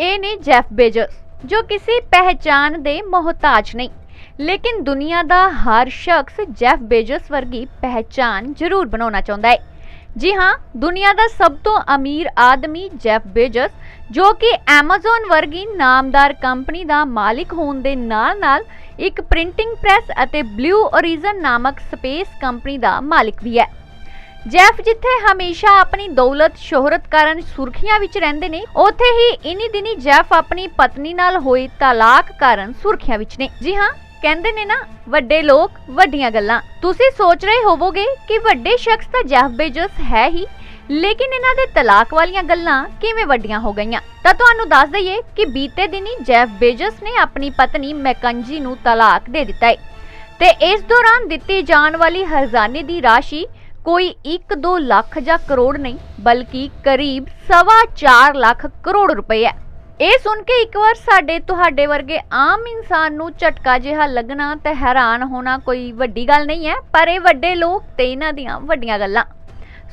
ਇਹ ਨੇ ਜੈਫ ਬੇਜਸ ਜੋ ਕਿਸੇ ਪਹਿਚਾਨ ਦੇ ਮੁਹਤਾਜ ਨਹੀਂ। ਲੇਕਿਨ ਦੁਨੀਆ ਦਾ ਹਰ ਸ਼ਖਸ ਜੈਫ ਬੇਜਸ ਵਰਗੀ ਪਹਿਚਾਨ ਜ਼ਰੂਰ ਬਣਾਉਣਾ ਚਾਹੁੰਦਾ ਹੈ। ਜੀ ਹਾਂ, ਦੁਨੀਆ ਦਾ ਸਭ ਤੋਂ ਅਮੀਰ ਆਦਮੀ ਜੈਫ ਬੇਜਸ ਜੋ ਕਿ Amazon ਵਰਗੀ ਨਾਮਦਾਰ ਕੰਪਨੀ ਦਾ ਮਾਲਿਕ ਹੋਣ ਦੇ ਨਾਲ-ਨਾਲ ਇੱਕ ਪ੍ਰਿੰਟਿੰਗ ਪ੍ਰੈਸ ਅਤੇ ਬਲੂ ਓਰੀਜ਼ਨ ਨਾਮਕ ਸਪੇਸ ਕੰਪਨੀ ਦਾ ਮਾਲਿਕ ਵੀ ਹੈ। ਜੈਫ ਜਿੱਥੇ ਹਮੇਸ਼ਾ ਆਪਣੀ ਦੌਲਤ, ਸ਼ੋਹਰਤ ਕਾਰਨ ਸੁਰਖੀਆਂ ਵਿੱਚ ਰਹਿੰਦੇ ਨੇ, ਉੱਥੇ ਹੀ ਇਨੀ ਦਿਨੀ ਜੈਫ ਆਪਣੀ ਪਤਨੀ ਨਾਲ ਹੋਈ ਤਲਾਕ ਕਾਰਨ ਸੁਰਖੀਆਂ ਵਿੱਚ ਨੇ। ਜੀ ਹਾਂ, ਕਹਿੰਦੇ ਨੇ ਨਾ, ਵੱਡੇ ਲੋਕ ਵੱਡੀਆਂ ਗੱਲਾਂ। ਤੁਸੀਂ ਸੋਚ ਰਹੇ ਹੋਵੋਗੇ ਕਿ ਵੱਡੇ ਸ਼ਖਸ ਤਾਂ ਜੈਫ ਬੇਜਸ ਹੈ ਹੀ, ਲੇਕਿਨ ਇਹਨਾਂ ਦੇ ਤਲਾਕ ਵਾਲੀਆਂ ਗੱਲਾਂ ਕਿਵੇਂ ਵੱਡੀਆਂ ਹੋ ਗਈਆਂ? ਤਾਂ ਤੁਹਾਨੂੰ ਦੱਸ ਦਈਏ ਕਿ ਬੀਤੇ ਦਿਨੀ ਜੈਫ ਬੇਜਸ ਨੇ ਆਪਣੀ ਪਤਨੀ ਮੈਕੰਜੀ ਨੂੰ ਤਲਾਕ ਦੇ ਦਿੱਤਾ ਹੈ ਤੇ ਇਸ ਦੌਰਾਨ ਦਿੱਤੀ ਜਾਣ ਵਾਲੀ ਹਰਜ਼ਾਨੇ ਦੀ ਰਾਸ਼ੀ ਕੋਈ 1-2 ਲੱਖ ਜਾਂ ਕਰੋੜ ਨਹੀਂ, ਬਲਕਿ ਕਰੀਬ ਸਵਾ ਚਾਰ ਲੱਖ ਕਰੋੜ ਰੁਪਏ ਹੈ। ਇਹ ਸੁਣ ਕੇ ਇੱਕ ਵਾਰ ਸਾਡੇ, ਤੁਹਾਡੇ ਵਰਗੇ ਆਮ ਇਨਸਾਨ ਨੂੰ ਝਟਕਾ ਜਿਹਾ ਲੱਗਣਾ ਤੇ ਹੈਰਾਨ ਹੋਣਾ ਕੋਈ ਵੱਡੀ ਗੱਲ ਨਹੀਂ ਹੈ, ਪਰ ਇਹ ਵੱਡੇ ਲੋਕ ਤੇ ਇਹਨਾਂ ਦੀਆਂ ਵੱਡੀਆਂ ਗੱਲਾਂ।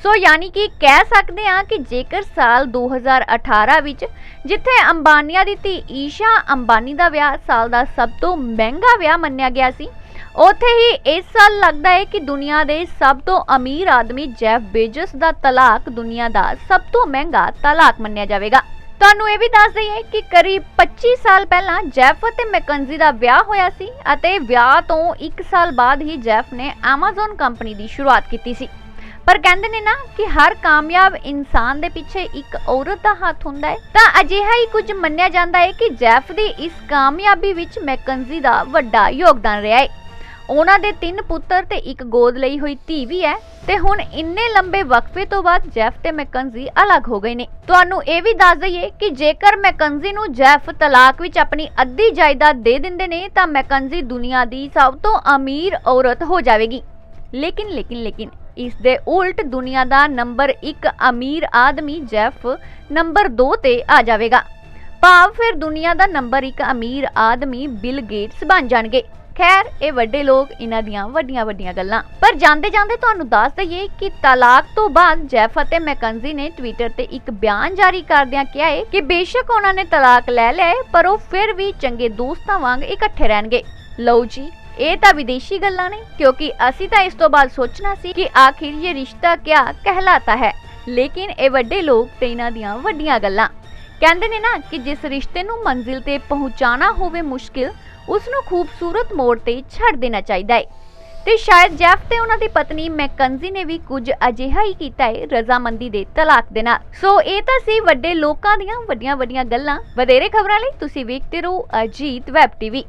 ਸੋ ਯਾਨੀ ਕਿ ਕਹਿ ਸਕਦੇ ਹਾਂ ਕਿ ਜੇਕਰ ਸਾਲ 2018 ਵਿੱਚ ਜਿੱਥੇ ਅੰਬਾਨੀਆਂ ਦੀ ਧੀ ਈਸ਼ਾ ਅੰਬਾਨੀ ਦਾ ਵਿਆਹ ਸਾਲ ਦਾ ਸਭ ਤੋਂ ਮਹਿੰਗਾ ਵਿਆਹ ਮੰਨਿਆ ਗਿਆ ਸੀ। ਉੱਥੇ ਹੀ ਇਸ ਸਾਲ ਲੱਗਦਾ ਹੈ ਕਿ ਦੁਨੀਆ ਦੇ ਸਭ ਤੋਂ ਅਮੀਰ ਆਦਮੀ ਜੈਫ ਬੇਜਸ ਦਾ ਤਲਾਕ ਦੁਨੀਆ ਦਾ ਸਭ ਤੋਂ ਮਹਿੰਗਾ ਤਲਾਕ ਮੰਨਿਆ ਜਾਵੇਗਾ। ਤੁਹਾਨੂੰ ਇਹ ਵੀ ਦੱਸ ਦਈਏ ਕਿ ਕਰੀਬ 25 ਸਾਲ ਪਹਿਲਾਂ ਜੈਫ ਅਤੇ ਮੈਕੰਜ਼ੀ ਦਾ ਵਿਆਹ ਹੋਇਆ ਸੀ ਅਤੇ ਵਿਆਹ ਤੋਂ 1 ਸਾਲ ਬਾਅਦ ਹੀ ਜੈਫ ਨੇ Amazon ਕੰਪਨੀ ਦੀ ਸ਼ੁਰੂਆਤ ਕੀਤੀ ਸੀ। ਪਰ ਕਹਿੰਦੇ ਨੇ ਨਾ ਕਿ ਹਰ ਕਾਮਯਾਬ ਇਨਸਾਨ ਦੇ ਪਿੱਛੇ ਇੱਕ ਔਰਤ ਦਾ ਹੱਥ ਹੁੰਦਾ ਹੈ। ਤਾਂ ਅਜਿਹਾ ਹੀ ਕੁਝ ਮੰਨਿਆ ਜਾਂਦਾ ਹੈ ਕਿ ਜੈਫ ਦੀ ਇਸ ਕਾਮਯਾਬੀ ਵਿੱਚ ਮੈਕੰਜ਼ੀ ਦਾ ਵੱਡਾ ਯੋਗਦਾਨ ਰਿਹਾ ਹੈ। ਉਹਨਾਂ ਦੇ ਤਿੰਨ ਪੁੱਤਰ ਤੇ ਇੱਕ ਗੋਦ ਲਈ ਹੋਈ ਧੀ ਵੀ ਹੈ ਤੇ ਹੁਣ ਇੰਨੇ ਲੰਬੇ ਵਕਫੇ ਤੋਂ ਬਾਅਦ ਜੈਫ ਤੇ ਮੈਕੰਜ਼ੀ ਅਲੱਗ ਹੋ ਗਏ ਨੇ। ਤੁਹਾਨੂੰ ਇਹ ਵੀ ਦੱਸ ਦਈਏ ਕਿ ਜੇਕਰ ਮੈਕੰਜ਼ੀ ਨੂੰ ਜੈਫ ਤਲਾਕ ਵਿੱਚ ਆਪਣੀ ਅੱਧੀ ਜਾਇਦਾਦ ਦੇ ਦਿੰਦੇ ਨੇ ਤਾਂ ਮੈਕੰਜ਼ੀ ਦੁਨੀਆ ਦੀ ਸਭ ਤੋਂ ਅਮੀਰ ਔਰਤ ਹੋ ਜਾਵੇਗੀ। ਲੇਕਿਨ ਲੇਕਿਨ ਲੇਕਿਨ ਇਸ ਦੇ ਉਲਟ ਦੁਨੀਆ ਦਾ ਨੰਬਰ 1 ਅਮੀਰ ਆਦਮੀ ਜੈਫ ਨੰਬਰ 2 ਤੇ ਆ ਜਾਵੇਗਾ। ਭਾਵ ਫਿਰ ਦੁਨੀਆ ਦਾ ਨੰਬਰ 1 ਅਮੀਰ ਆਦਮੀ ਬਿਲ ਗੇਟਸ ਬਣ ਜਾਣਗੇ। ਖੈਰ, ਇਹ ਵੱਡੇ ਲੋਕ ਇਹਨਾਂ ਦੀਆਂ ਵੱਡੀਆਂ ਵੱਡੀਆਂ ਗੱਲਾਂ। ਪਰ ਜਾਂਦੇ ਜਾਂਦੇ ਤੁਹਾਨੂੰ ਦੱਸ ਦਈਏ ਕਿ ਤਲਾਕ ਤੋਂ ਬਾਅਦ ਜੈਫ ਅਤੇ ਮੈਕੰਜ਼ੀ ਨੇ ਟਵਿੱਟਰ ਤੇ ਇੱਕ ਬਿਆਨ ਜਾਰੀ ਕਰਦਿਆਂ ਕਿਹਾ ਹੈ ਕਿ ਬੇਸ਼ੱਕ ਉਹਨਾਂ ਨੇ ਤਲਾਕ ਲੈ ਲਿਆ ਪਰ ਉਹ ਫਿਰ ਵੀ ਚੰਗੇ ਦੋਸਤਾਂ ਵਾਂਗ ਇਕੱਠੇ ਰਹਿਣਗੇ। ਲਓ ਜੀ ਇਹ ਤਾਂ ਵਿਦੇਸ਼ੀ ਗੱਲਾਂ ਨੇ, ਕਿਉਂਕਿ ਅਸੀਂ ਤਾਂ ਇਸ ਤੋਂ ਬਾਅਦ ਸੋਚਣਾ ਸੀ ਕਿ ਆਖਿਰ ਇਹ ਰਿਸ਼ਤਾ ਕਿਆ ਕਹਿਲਾਤਾ ਹੈ। ਲੇਕਿਨ ਇਹ ਵੱਡੇ ਲੋਕ ਤੇ ਇਹਨਾਂ ਦੀਆਂ ਵੱਡੀਆਂ ਗੱਲਾਂ। ਕਹਿੰਦੇ ਨੇ ਨਾ ਕਿ ਜਿਸ ਰਿਸ਼ਤੇ ਨੂੰ ਮੰਜ਼ਿਲ ਤੇ ਪਹੁੰਚਾਣਾ ਹੋਵੇ ਮੁਸ਼ਕਿਲ ਉਸ ਨੂੰ ਖੂਬਸੂਰਤ ਮੋੜ ਤੇ ਛੱਡ ਦੇਣਾ ਚਾਹੀਦਾ ਹੈ ਤੇ ਸ਼ਾਇਦ ਜੈਫ ਤੇ ਉਹਨਾਂ ਦੀ ਪਤਨੀ ਮੈਕੰਜ਼ੀ ਨੇ ਵੀ ਕੁਝ ਅਜਿਹਾ ਹੀ ਕੀਤਾ ਹੈ ਰਜ਼ਾਮੰਦੀ ਦੇ ਤਲਾਕ ਦੇ ਨਾਲ। ਸੋ ਇਹ ਤਾਂ ਸੀ ਵੱਡੇ ਲੋਕਾਂ ਦੀਆਂ ਵੱਡੀਆਂ ਵੱਡੀਆਂ ਗੱਲਾਂ। ਵਧੇਰੇ ਖਬਰਾਂ ਲਈ ਤੁਸੀਂ ਵੇਖਦੇ ਰਹੋ ਅਜੀਤ ਵੈਬ ਟੀਵੀ।